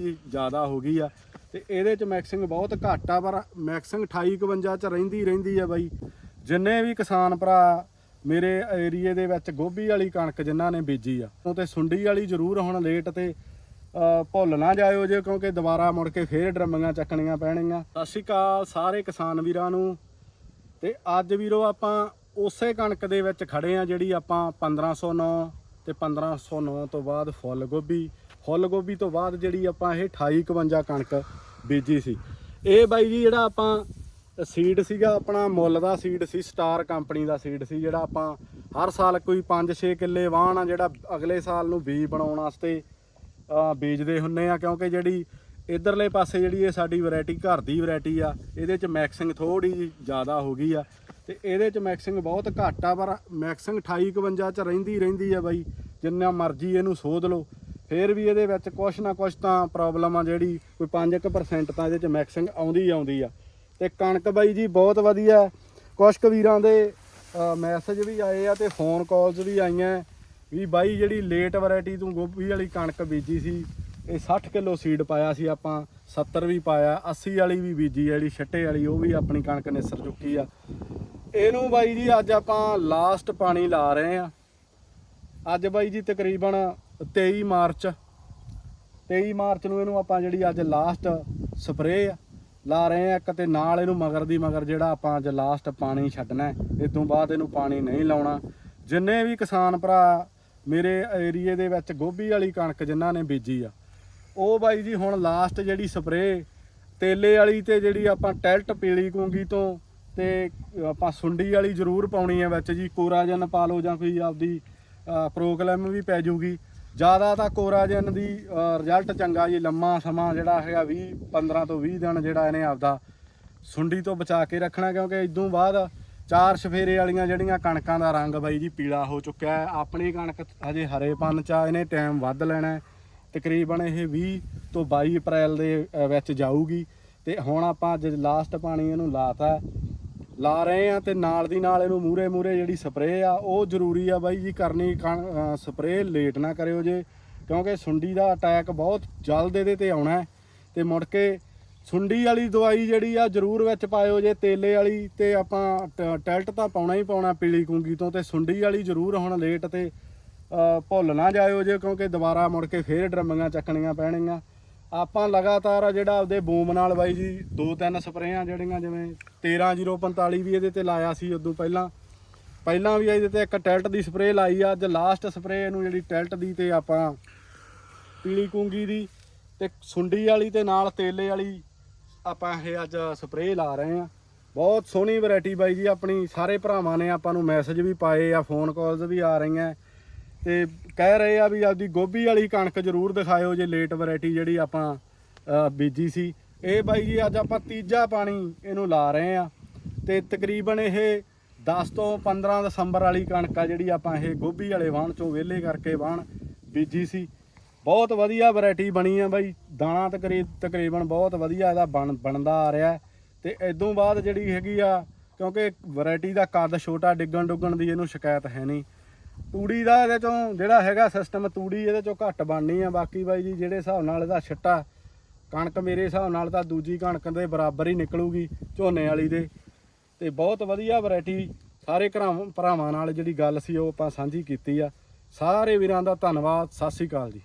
ਜ਼ਿਆਦਾ ਹੋ ਗਈ ਆ। ਤੇ ਇਹਦੇ ਚ ਮੈਕਸਿੰਗ ਬਹੁਤ ਘੱਟ ਆ, ਪਰ ਮੈਕਸਿੰਗ 28 51 ਚ ਰਹਿੰਦੀ ਰਹਿੰਦੀ ਆ ਬਾਈ। ਜਿੰਨੇ ਵੀ ਕਿਸਾਨ ਭਰਾ ਮੇਰੇ ਏਰੀਏ ਦੇ ਵਿੱਚ ਗੋਭੀ ਵਾਲੀ ਕਣਕ ਜਿਨ੍ਹਾਂ ਨੇ ਬੀਜੀ ਆ, ਉਹ ਤੇ ਸੁੰਡੀ ਵਾਲੀ ਜ਼ਰੂਰ ਹੁਣ ਲੇਟ ਤੇ ਭੁੱਲ ਨਾ ਜਾਇਓ ਜੇ, ਕਿਉਂਕਿ ਦੁਬਾਰਾ ਮੁੜ ਕੇ ਫੇਰ ਡਰਮੀਆਂ ਚੱਕਣੀਆਂ ਪੈਣਗੀਆਂ ਸਤਿ ਸ਼੍ਰੀ ਅਕਾਲ ਸਾਰੇ ਕਿਸਾਨ ਵੀਰਾਂ ਨੂੰ। ਤੇ ਅੱਜ ਵੀਰੋ ਆਪਾਂ ਉਸੇ ਕਣਕ ਦੇ ਵਿੱਚ ਖੜੇ ਆ, ਜਿਹੜੀ ਆਪਾਂ 1509 ਤੇ 1509 ਤੋਂ ਬਾਅਦ ਫੁੱਲ ਗੋਭੀ। ਫੁੱਲ ਗੋਭੀ ਤੋਂ ਬਾਅਦ ਜਿਹੜੀ ਆਪਾਂ ਇਹ 2851 ਕਣਕ ਬੀਜੀ ਸੀ। ਇਹ ਬਾਈ ਜੀ ਜਿਹੜਾ ਆਪਾਂ ਸੀਡ ਸੀਗਾ, ਆਪਣਾ ਮੁੱਲ ਦਾ ਸੀਡ ਸੀ ਸਟਾਰ ਕੰਪਨੀ ਦਾ ਸੀਡ ਸੀ, ਜਿਹੜਾ ਆਪਾਂ ਹਰ ਸਾਲ ਕੋਈ 5-6 ਕਿੱਲੇ ਵਾਹਣ ਆ, ਜਿਹੜਾ ਅਗਲੇ ਸਾਲ ਨੂੰ ਬੀਜ ਬਣਾਉਣ ਵਾਸਤੇ ਬੀਜਦੇ ਹੁੰਨੇ ਆ, ਕਿਉਂਕਿ ਜਿਹੜੀ ਇਧਰਲੇ ਪਾਸੇ ਜਿਹੜੀ ਇਹ ਸਾਡੀ ਵੈਰਾਈਟੀ ਘਰ ਦੀ ਵੈਰਾਈਟੀ ਆ, ਇਹਦੇ ਚ ਮੈਕਸਿੰਗ ਥੋੜੀ ਜਿਹੀ ਜ਼ਿਆਦਾ ਹੋ ਗਈ ਆ। ਤੇ ਇਹਦੇ ਚ ਮੈਕਸਿੰਗ ਬਹੁਤ ਘੱਟ ਆ, ਪਰ ਮੈਕਸਿੰਗ 28 51 ਚ ਰਹਿੰਦੀ ਰਹਿੰਦੀ ਆ ਬਾਈ, ਜਿੰਨਾ ਮਰਜ਼ੀ ਇਹਨੂੰ ਸੋਧ ਲਓ। ਫਿਰ ਵੀ ਇਹਦੇ ਵਿੱਚ ਕੁਛ ਨਾ ਕੁਛ ਤਾਂ ਪ੍ਰੋਬਲਮ ਆ ਜਿਹੜੀ ਕੋਈ 5% ਤਾਂ ਇਹਦੇ ਚ ਮੈਕਸਿੰਗ ਆਉਂਦੀ ਹੀ ਆਉਂਦੀ ਆ। ਤੇ ਕਣਕ ਬਾਈ ਜੀ ਬਹੁਤ ਵਧੀਆ ਕੁਛ ਕੁ ਵੀਰਾਂ ਦੇ ਮੈਸੇਜ ਵੀ ਆਏ ਆ ਤੇ ਫੋਨ ਕਾਲਸ ਵੀ ਆਈਆਂ। ਵੀ ਬਾਈ ਜਿਹੜੀ ਲੇਟ ਵੈਰਾਈਟੀ ਤੂੰ ਗੋਭੀ ਵਾਲੀ ਕਣਕ ਬੀਜੀ ਸੀ, ਇਹ 60 ਕਿਲੋ ਸੀਡ ਪਾਇਆ ਸੀ ਆਪਾਂ 70 ਵੀ ਪਾਇਆ 80 ਵਾਲੀ ਵੀ ਬੀਜੀ ਜਿਹੜੀ ਛੱਟੇ ਵਾਲੀ, ਉਹ ਵੀ ਆਪਣੀ ਕਣਕ ਨਿਸਰ ਚੁੱਕੀ ਆ। ਇਹਨੂੰ ਬਾਈ ਜੀ ਅੱਜ ਆਪਾਂ ਲਾਸਟ ਪਾਣੀ ਲਾ ਰਹੇ ਆ। ਅੱਜ ਬਾਈ ਜੀ ਤਕਰੀਬਨ 23 ਮਾਰਚ। 23 ਮਾਰਚ ਨੂੰ ਇਹਨੂੰ ਆਪਾਂ ਜਿਹੜੀ ਅੱਜ ਲਾਸਟ ਸਪਰੇਅ ਲਾ ਰਹੇ ਆ ਇੱਕ ਤੇ ਨਾਲ ਇਹਨੂੰ ਮਗਰ ਦੀ ਮਗਰ ਜਿਹੜਾ ਆਪਾਂ ਅੱਜ ਲਾਸਟ ਪਾਣੀ ਛੱਡਣਾ ਇਸ ਤੋਂ ਬਾਅਦ ਇਹਨੂੰ ਪਾਣੀ ਨਹੀਂ ਲਾਉਣਾ। ਜਿੰਨੇ ਵੀ ਕਿਸਾਨ ਭਰਾ ਮੇਰੇ ਏਰੀਏ ਦੇ ਵਿੱਚ ਗੋਭੀ ਵਾਲੀ ਕਣਕ ਜਿਨ੍ਹਾਂ ਨੇ ਬੀਜੀ ਆ, ਉਹ ਬਾਈ ਜੀ ਹੁਣ ਲਾਸਟ ਜਿਹੜੀ ਸਪਰੇਅ ਤੇਲੇ ਵਾਲੀ ਤੇ ਜਿਹੜੀ ਆਪਾਂ ਟੈਲਟ ਪੀਲੀ ਕੂੰਗੀ ਤੋਂ ਤੇ ਆਪਾਂ ਸੁੰਡੀ ਵਾਲੀ ਜ਼ਰੂਰ ਪਾਉਣੀ ਹੈ ਵਿੱਚ ਜੀ, ਕੋਰਾਜਨ ਪਾ ਲਓ ਜਾਂ ਕੋਈ ਆਪਦੀ ਪ੍ਰੋਗਰਾਮ ਵੀ ਪੈ ਜਾਊਗੀ ਜ਼ਿਆਦਾ ਤਾਂ ਕੋਰਾਜਨ ਦੀ ਰਿਜ਼ਲਟ ਚੰਗਾ ਜੀ, ਲੰਮਾ ਸਮਾਂ ਜਿਹੜਾ ਹੈਗਾ 20 15 ਤੋਂ 20 ਦਿਨ ਜਿਹੜਾ ਇਹਨੇ ਆਪਦਾ ਸੁੰਡੀ ਤੋਂ ਬਚਾ ਕੇ ਰੱਖਣਾ, ਕਿਉਂਕਿ ਇਦੋਂ ਬਾਅਦ ਚਾਰ ਸਫੇਰੇ ਵਾਲੀਆਂ ਜਿਹੜੀਆਂ ਕਣਕਾਂ ਦਾ ਰੰਗ ਬਾਈ ਜੀ ਪੀਲਾ ਹੋ ਚੁੱਕਿਆ ਹੈ। ਆਪਣੀ ਕਣਕ ਹਜੇ ਹਰੇਪਨ ਚ ਆ, ਇਹਨੇ ਟਾਈਮ ਵੱਧ ਲੈਣਾ ਤਕਰੀਬਨ ਇਹ 20 ਤੋਂ 22 ਅਪ੍ਰੈਲ ਦੇ ਵਿੱਚ ਜਾਊਗੀ। ਤੇ ਹੁਣ ਆਪਾਂ ਅੱਜ ਲਾਸਟ ਪਾਣੀ ਇਹਨੂੰ ਲਾਤਾ ਲਾ ਰਹੇ ਆ ਤੇ ਨਾਲ ਦੀ ਨਾਲ ਇਹਨੂੰ ਮੂਰੇ ਮੂਰੇ ਜਿਹੜੀ ਸਪਰੇਅ ਆ, ਉਹ ਜ਼ਰੂਰੀ ਆ ਬਾਈ ਜੀ, ਕਰਨੀ ਸਪਰੇਅ ਲੇਟ ਨਾ ਕਰਿਓ ਜੇ, ਕਿਉਂਕਿ ਸੁੰਡੀ ਦਾ ਅਟੈਕ ਬਹੁਤ ਜਲਦ ਇਹਦੇ ਤੇ ਆਉਣਾ ਹੈ ਤੇ ਮੁੜ ਕੇ ਸੁੰਡੀ ਵਾਲੀ ਦਵਾਈ ਜਿਹੜੀ ਆ ਜ਼ਰੂਰ ਵਿੱਚ ਪਾਇਓ ਜੇ, ਤੇਲੇ ਵਾਲੀ ਤੇ ਆਪਾਂ ਟ- ਟੈਲਟ ਤਾਂ ਪਾਉਣਾ ਹੀ ਪਾਉਣਾ ਪੀਲੀ ਕੁੰਗੀ ਤੋਂ ਤੇ ਸੁੰਡੀ ਵਾਲੀ ਜ਼ਰੂਰ ਹੁਣ ਲੇਟ ਤੇ ਭੁੱਲ ਨਾ ਜਾਇਓ ਜੇ, ਕਿਉਂਕਿ ਦੁਬਾਰਾ ਮੁੜ ਕੇ ਫੇਰ ਡਰਮੀਆਂ ਚੱਕਣੀਆਂ ਪੈਣੀਆਂ। ਆਪਾਂ ਲਗਾਤਾਰ ਆ ਜਿਹੜਾ ਆਪਦੇ ਬੂਮ ਨਾਲ ਬਾਈ ਜੀ, ਦੋ ਤਿੰਨ ਸਪਰੇਆਂ ਜਿਹੜੀਆਂ ਜਿਵੇਂ 13045 ਵੀ ਇਹਦੇ ਤੇ ਲਾਇਆ ਸੀ ਉਦੋਂ ਪਹਿਲਾਂ। ਪਹਿਲਾਂ ਵੀ ਇਹਦੇ ਤੇ ਇੱਕ ਟੈਲਟ ਦੀ ਸਪਰੇਅ ਲਾਈ ਆ, ਅੱਜ ਲਾਸਟ ਸਪਰੇਅ ਇਹਨੂੰ ਜਿਹੜੀ ਟੈਲਟ ਦੀ ਤੇ ਆਪਾਂ ਪੀਲੀ ਕੁੰਗੀ ਦੀ ਤੇ ਸੁੰਡੀ ਵਾਲੀ ਤੇ ਨਾਲ ਤੇਲੇ ਵਾਲੀ ਆਪਾਂ ਇਹ ਅੱਜ ਸਪਰੇਅ ਲਾ ਰਹੇ ਆ। ਬਹੁਤ ਸੋਹਣੀ ਵੈਰਾਈਟੀ ਬਾਈ ਜੀ ਆਪਣੀ, ਸਾਰੇ ਭਰਾਵਾਂ ਨੇ ਆਪਾਂ ਨੂੰ ਮੈਸੇਜ ਵੀ ਪਾਏ ਆ ਫੋਨ ਕਾਲਸ ਵੀ ਆ ਰਹੀਆਂ। ਤੇ ਕਹਿ ਰਹੇ ਆ ਵੀ ਆਪਦੀ ਗੋਭੀ ਵਾਲੀ ਕਣਕ ਜ਼ਰੂਰ ਦਿਖਾਇਓ ਜੇ ਲੇਟ ਵੈਰਾਈਟੀ ਜਿਹੜੀ ਆਪਾਂ ਬੀਜੀ ਸੀ। ਇਹ ਬਾਈ ਜੀ ਅੱਜ ਆਪਾਂ ਤੀਜਾ ਪਾਣੀ ਇਹਨੂੰ ਲਾ ਰਹੇ ਆ। ਤੇ ਤਕਰੀਬਨ ਇਹ 10 ਤੋਂ 15 ਦਸੰਬਰ ਵਾਲੀ ਕਣਕ ਆ ਜਿਹੜੀ ਆਪਾਂ ਇਹ ਗੋਭੀ ਵਾਲੇ ਵਾਹਣ ਚੋਂ ਵਿਹਲੇ ਕਰਕੇ ਵਾਹਣ ਬੀਜੀ ਸੀ। ਬਹੁਤ ਵਧੀਆ ਵੈਰਾਈਟੀ ਬਣੀ ਆ ਬਾਈ। ਦਾਣਾ ਤਕਰੀਬ ਤਕਰੀਬਨ ਬਹੁਤ ਵਧੀਆ ਇਹਦਾ ਬਣ, ਬਣਦਾ ਆ ਰਿਹਾ। ਹੈ। ਤੇ ਇਦੋਂ ਬਾਅਦ ਜਿਹੜੀ ਹੈਗੀ ਆ, ਕਿਉਂਕਿ ਵੈਰਾਈਟੀ ਦਾ ਕੱਦ ਛੋਟਾ ਡਿੱਗਣ ਡੁੱਗਣ ਦੀ ਇਹਨੂੰ ਸ਼ਿਕਾਇਤ ਹੈ ਨਹੀਂ। ਤੂੜੀ ਦਾ ਇਹਦੇ ਚੋਂ ਜਿਹੜਾ ਹੈਗਾ ਸਿਸਟਮ ਤੂੜੀ ਇਹਦੇ ਚੋਂ ਘੱਟ ਬਣਨੀ ਆ। ਬਾਕੀ ਬਾਈ ਜੀ ਜਿਹੜੇ ਹਿਸਾਬ ਨਾਲ ਇਹਦਾ ਛਿੱਟਾ, ਕਣਕ ਮੇਰੇ ਹਿਸਾਬ ਨਾਲ ਤਾਂ ਦੂਜੀ ਕਣਕ ਦੇ ਬਰਾਬਰ ਹੀ ਨਿਕਲੂਗੀ ਝੋਨੇ ਵਾਲੀ ਦੇ। ਤੇ ਬਹੁਤ ਵਧੀਆ ਵੈਰਾਈਟੀ ਸਾਰੇ ਘਰਾਂ ਭਰਾਵਾਂ ਨਾਲ ਜਿਹੜੀ ਗੱਲ ਸੀ ਉਹ ਆਪਾਂ ਸਾਂਝੀ ਕੀਤੀ ਆ। ਸਾਰੇ ਵੀਰਾਂ ਦਾ ਧੰਨਵਾਦ, ਸਤਿ ਸ੍ਰੀ ਅਕਾਲ ਜੀ।